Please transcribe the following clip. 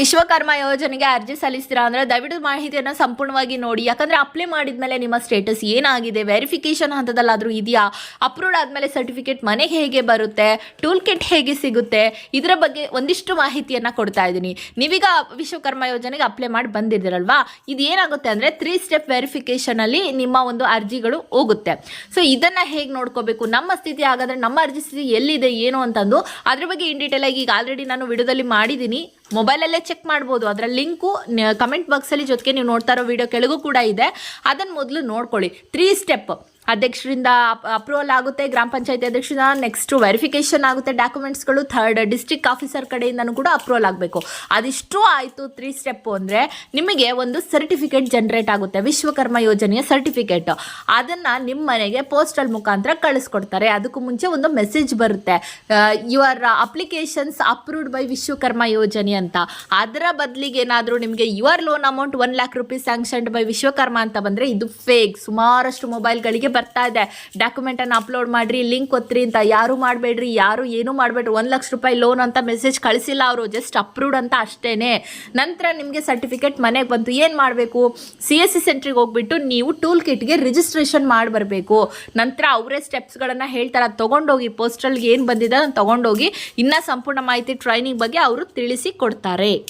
ವಿಶ್ವಕರ್ಮ ಯೋಜನೆಗೆ ಅರ್ಜಿ ಸಲ್ಲಿಸ್ತೀರಾ ಅಂದ್ರೆ ದಯವಿಟ್ಟು ಮಾಹಿತಿಯನ್ನು ಸಂಪೂರ್ಣವಾಗಿ ನೋಡಿ. ಯಾಕಂದ್ರೆ ಅಪ್ಲೈ ಮಾಡಿದ ಮೇಲೆ ನಿಮ್ಮ ಸ್ಟೇಟಸ್ ಏನಾಗಿದೆ? ವೆರಿಫಿಕೇಶನ್ ಹಂತದಲ್ಲಾದರೂ ಇದೆಯಾ? ಅಪ್ರೂವ್ಡ್ ಆದಮೇಲೆ ಸರ್ಟಿಫಿಕೇಟ್ ಮನೆಗೆ ಹೇಗೆ ಬರುತ್ತೆ? ಟೂಲ್ ಕಿಟ್ ಹೇಗೆ ಸಿಗುತ್ತೆ? ಇದರ ಬಗ್ಗೆ ಒಂದಿಷ್ಟು ಮಾಹಿತಿಯನ್ನು ಕೊಡ್ತಾ ಇದ್ದೀನಿ. ನೀವೀಗ ವಿಶ್ವಕರ್ಮ ಯೋಜನೆಗೆ ಅಪ್ಲೈ ಮಾಡಿ ಬಂದಿದ್ದೀರಲ್ವಾ? ಇದು ಏನಾಗುತ್ತೆ ಅಂದರೆ ತ್ರೀ ಸ್ಟೆಪ್ ವೆರಿಫಿಕೇಷನಲ್ಲಿ ನಿಮ್ಮ ಒಂದು ಅರ್ಜಿಗಳು ಹೋಗುತ್ತೆ. ಸೊ ಇದನ್ನು ಹೇಗೆ ನೋಡ್ಕೋಬೇಕು? ನಮ್ಮ ಸ್ಥಿತಿ ಹಾಗಾದ್ರೆ ನಮ್ಮ ಅರ್ಜಿ ಸ್ಥಿತಿ ಎಲ್ಲಿದೆ, ಏನು ಅಂತಂದು ಅದ್ರ ಬಗ್ಗೆ ಇನ್ ಡೀಟೇಲ್ ಆಗಿ ಈಗ ಆಲ್ರೆಡಿ ನಾನು ವಿಡಿಯೋದಲ್ಲಿ ಮಾಡಿದ್ದೀನಿ. ಮೊಬೈಲಲ್ಲೇ ಚೆಕ್ ಮಾಡ್ಬೋದು. ಅದರ ಲಿಂಕು ಕಮೆಂಟ್ ಬಾಕ್ಸಲ್ಲಿ ಜೊತೆಗೆ ನೀವು ನೋಡ್ತಾ ಇರೋ ವಿಡಿಯೋ ಕೆಳಗೂ ಕೂಡ ಇದೆ. ಅದನ್ನು ಮೊದಲು ನೋಡ್ಕೊಳ್ಳಿ. ತ್ರೀ ಸ್ಟೆಪ್ ಅಧ್ಯಕ್ಷರಿಂದ ಅಪ್ರೂವಲ್ ಆಗುತ್ತೆ, ಗ್ರಾಮ ಪಂಚಾಯತಿ ಅಧ್ಯಕ್ಷರಿಂದ ನೆಕ್ಸ್ಟ್ ವೆರಿಫಿಕೇಶನ್ ಆಗುತ್ತೆ ಡಾಕ್ಯುಮೆಂಟ್ಸ್ಗಳು ಥರ್ಡ್ ಡಿಸ್ಟ್ರಿಕ್ಟ್ ಆಫೀಸರ್ ಕಡೆಯಿಂದನೂ ಕೂಡ ಅಪ್ರೂವಲ್ ಆಗಬೇಕು. ಅದಿಷ್ಟು ಆಯಿತು ತ್ರೀ ಸ್ಟೆಪ್ಪು ಅಂದರೆ ನಿಮಗೆ ಒಂದು ಸರ್ಟಿಫಿಕೇಟ್ ಜನರೇಟ್ ಆಗುತ್ತೆ. ವಿಶ್ವಕರ್ಮ ಯೋಜನೆಯ ಸರ್ಟಿಫಿಕೇಟ್ ಅದನ್ನು ನಿಮ್ಮ ಮನೆಗೆ ಪೋಸ್ಟಲ್ ಮುಖಾಂತರ ಕಳಿಸ್ಕೊಡ್ತಾರೆ. ಅದಕ್ಕೂ ಮುಂಚೆ ಒಂದು ಮೆಸೇಜ್ ಬರುತ್ತೆ. Your applications approved by Vishwakarma Yojana ಅಂತ. ಅದರ ಬದಲಿಗೆ ಏನಾದರೂ ನಿಮಗೆ your loan amount one lakh rupees sanctioned by Vishwakarma ಅಂತ ಬಂದರೆ ಇದು ಫೇಕ್ ಸುಮಾರಷ್ಟು ಮೊಬೈಲ್ಗಳಿಗೆ ಬರ್ತಾ ಇದೆ. ಡಾಕ್ಯುಮೆಂಟನ್ನು ಅಪ್ಲೋಡ್ ಮಾಡಿರಿ ಲಿಂಕ್ ಒತ್ತಿರಿ ಅಂತ. ಯಾರು ಮಾಡಬೇಡ್ರಿ, ಯಾರು ಏನೂ ಮಾಡಬೇಡ್ರಿ. ಒಂದು ಲಕ್ಷ ರೂಪಾಯಿ ಲೋನ್ ಅಂತ ಮೆಸೇಜ್ ಕಳಿಸಿಲ್ಲ ಅವರು. ಜಸ್ಟ್ ಅಪ್ರೂವ್ಡ್ ಅಂತ ಅಷ್ಟೇ ನಂತರ ನಿಮಗೆ ಸರ್ಟಿಫಿಕೇಟ್ ಮನೆಗೆ ಬಂತು. ಏನು ಮಾಡಬೇಕು? ಸಿ ಎಸ್ ಸಿ ಸೆಂಟ್ರಿಗೆ ಹೋಗ್ಬಿಟ್ಟು ನೀವು ಟೂಲ್ ಕಿಟ್ಗೆ ರಿಜಿಸ್ಟ್ರೇಷನ್ ಮಾಡಿ ಬರಬೇಕು. ನಂತರ ಅವರೇ ಸ್ಟೆಪ್ಸ್ಗಳನ್ನು ಹೇಳ್ತಾರೆ. ತೊಗೊಂಡೋಗಿ ಪೋಸ್ಟಲ್ಗೆ ಏನು ಬಂದಿದೆ ಅದನ್ನು ತೊಗೊಂಡೋಗಿ, ಇನ್ನೂ ಸಂಪೂರ್ಣ ಮಾಹಿತಿ ಟ್ರೈನಿಂಗ್ ಬಗ್ಗೆ ಅವರು ತಿಳಿಸಿ ಕೊಡ್ತಾರೆ.